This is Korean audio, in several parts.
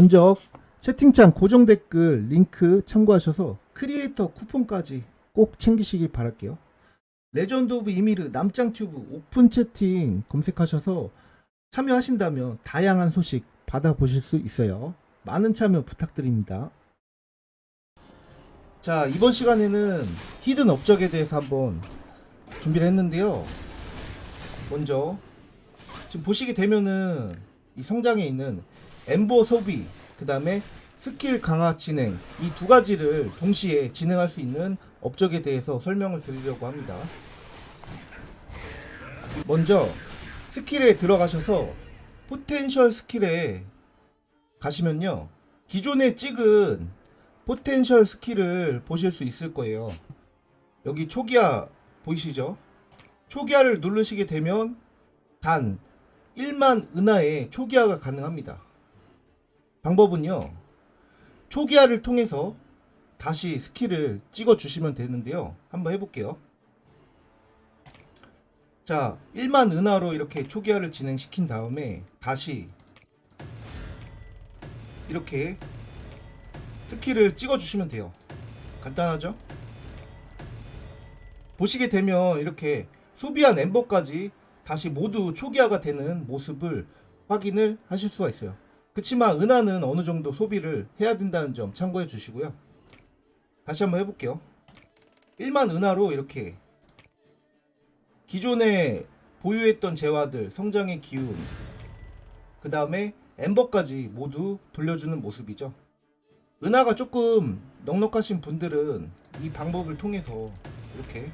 먼저 채팅창 고정 댓글 링크 참고하셔서 크리에이터 쿠폰까지 꼭 챙기시길 바랄게요. 레전드 오브 이미르 남짱 튜브 오픈 채팅 검색하셔서 참여하신다면 다양한 소식 받아보실 수 있어요. 많은 참여 부탁드립니다. 자, 이번 시간에는 히든 업적에 대해서 한번 준비를 했는데요. 먼저 지금 보시게 되면은 이 성장에 있는 엠보 소비, 그 다음에 스킬 강화 진행 이 두 가지를 동시에 진행할 수 있는 업적에 대해서 설명을 드리려고 합니다. 먼저 스킬에 들어가셔서 포텐셜 스킬에 가시면요. 기존에 찍은 포텐셜 스킬을 보실 수 있을 거예요. 여기 초기화 보이시죠? 초기화를 누르시게 되면 단 1만 은하의 초기화가 가능합니다. 방법은요. 초기화를 통해서 다시 스킬을 찍어 주시면 되는데요. 한번 해볼게요. 자, 1만 은하로 이렇게 초기화를 진행시킨 다음에 다시 이렇게 스킬을 찍어 주시면 돼요. 간단하죠? 보시게 되면 이렇게 소비한 엠버까지 다시 모두 초기화가 되는 모습을 확인을 하실 수가 있어요. 그치만 은하는 어느 정도 소비를 해야 된다는 점 참고해 주시고요. 다시 한번 해볼게요. 1만 은하로 이렇게 기존에 보유했던 재화들, 성장의 기운, 그 다음에 엠버까지 모두 돌려주는 모습이죠. 은하가 조금 넉넉하신 분들은 이 방법을 통해서 이렇게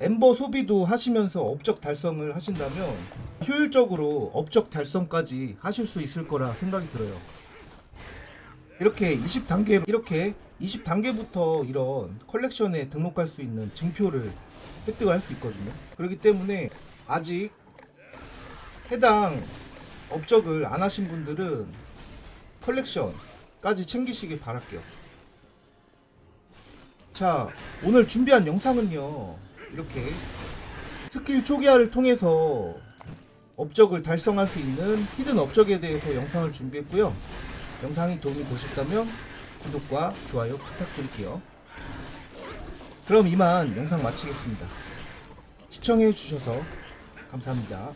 엠버 소비도 하시면서 업적 달성을 하신다면 효율적으로 업적 달성까지 하실 수 있을 거라 생각이 들어요. 이렇게 20단계 이렇게 20단계부터 이런 컬렉션에 등록할 수 있는 증표를 획득할 수 있거든요. 그렇기 때문에 아직 해당 업적을 안 하신 분들은 컬렉션까지 챙기시길 바랄게요. 자, 오늘 준비한 영상은요. 이렇게 스킬 초기화를 통해서 업적을 달성할 수 있는 히든 업적에 대해서 영상을 준비했고요. 영상이 도움이 되셨다면 구독과 좋아요 부탁드릴게요. 그럼 이만 영상 마치겠습니다. 시청해 주셔서 감사합니다.